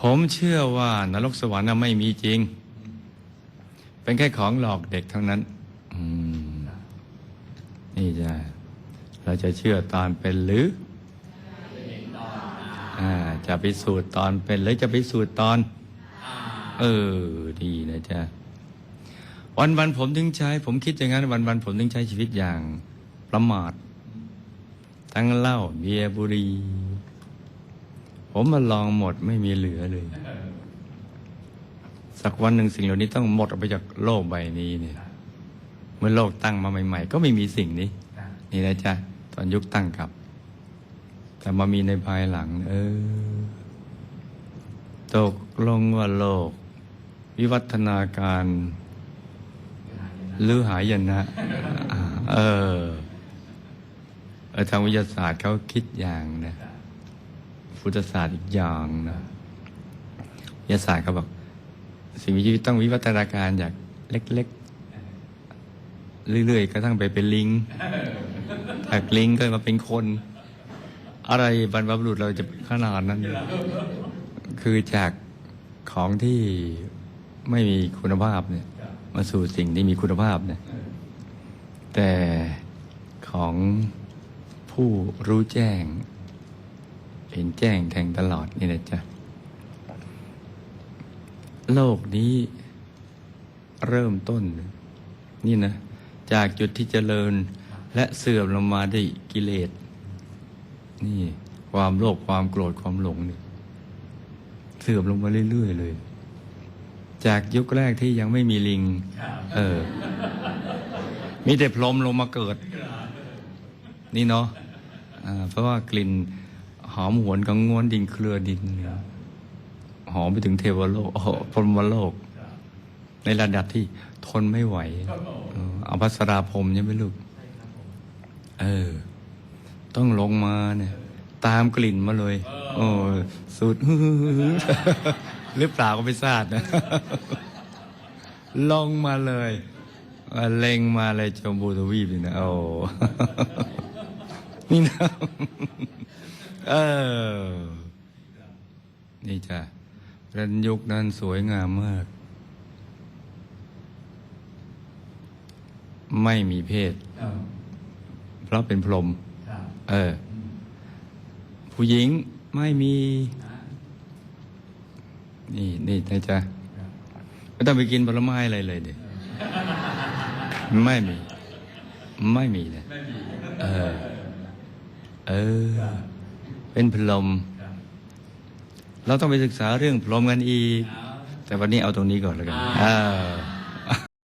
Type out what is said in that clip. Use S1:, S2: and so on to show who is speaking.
S1: ผมเชื่อว่านรกสวรรค์ไม่มีจริง เป็นแค่ของหลอกเด็กเท่านั้นนี่จ้ะเราจะเชื่อตอนเป็นหรืออจะพิสูจน์ตอนเป็นหรือจะพิสูจน์ตอน เออ ดีนะจ๊ะวันวันๆผมถึงใช้ ผมคิดอย่างนั้น วันวันๆผมถึงใช้ชีวิตอย่างประมาท ทั้งเหล้าเบียร์บุหรี ผมมาลองหมดไม่มีเหลือเลย สักวันหนึ่งสิ่งเหล่านี้ต้องหมดออกไปจากโลกใบนี้เนี่ยเมื่อโลกตั้งมาใหม่ ๆ ก็ไม่มีสิ่งนี้ นี่นะจ๊ะตอนยุคตั้งกับ แต่มามีในภายหลัง เออ ตกลงว่าโลก วิวัฒนาการหรือหายนะเออทางวิทยาศาสตร์เขาคิดอย่างนะ พุทธศาสตร์อีกอย่างนะวิทยาศาสตร์เขาบอกสิ่งมีชีวิตต้องวิวัฒนาการจากเล็กๆ เรื่อยๆ ก็ทั้งไปเป็นลิงจากลิงก็มาเป็นคน อะไรบรรพบุรุษเราจะขนาดนั้น คือจากของที่ไม่มีคุณภาพเนี่ย มาสู่สิ่งที่มีคุณภาพเนี่ย แต่ของผู้รู้แจ้ง เห็นแจ้งแทงตลอดนี่นะจ๊ะ โลกนี้เริ่มต้น นี่นะ จากจุดที่เจริญและเสื่อมลงมาได้วยกิเลส นี่ความโลภความโกรธความหลงนี่เสื่อมลงมาเรื่อยๆเลย จากยุคแรกที่ยังไม่มีลิง เออ มีแต่พรมลงมาเกิด นี่เนาะอ่าเพราะว่ากลิ่น อมหวนของงวนดินเครือดินหอมไปถึงเทวโลกโอ้โหพรหมโลก ในระดับที่ทนไม่ไหวเออเอาพัสราพรหมใช่ไหมลูกเออ ต้องลงมาเนี่ย ตามกลิ่นมาเลย โอ้สุดหรือเปล่าก็ไม่ทราบนะลงมาเลยเอ่อเล็งมาเลยชมพูทวีปนี่นะโอ้นี่นะ เออ นี่จ้ะรันยุคนั้นสวยงามมาก ไม่มีเพศ เพราะเป็นพรหมเออ ผู้หญิงไม่มี นี่นี่นะจ๊ะไม่ต้องไปกินผลไม้อะไรเลยเด็ไม่มี ไม่มีเลยเออ เออ เป็นพรหมเราต้องไปศึกษาเรื่องพรหมกันอีก แต่วันนี้เอาตรงนี้ก่อนแล้วกันอ่า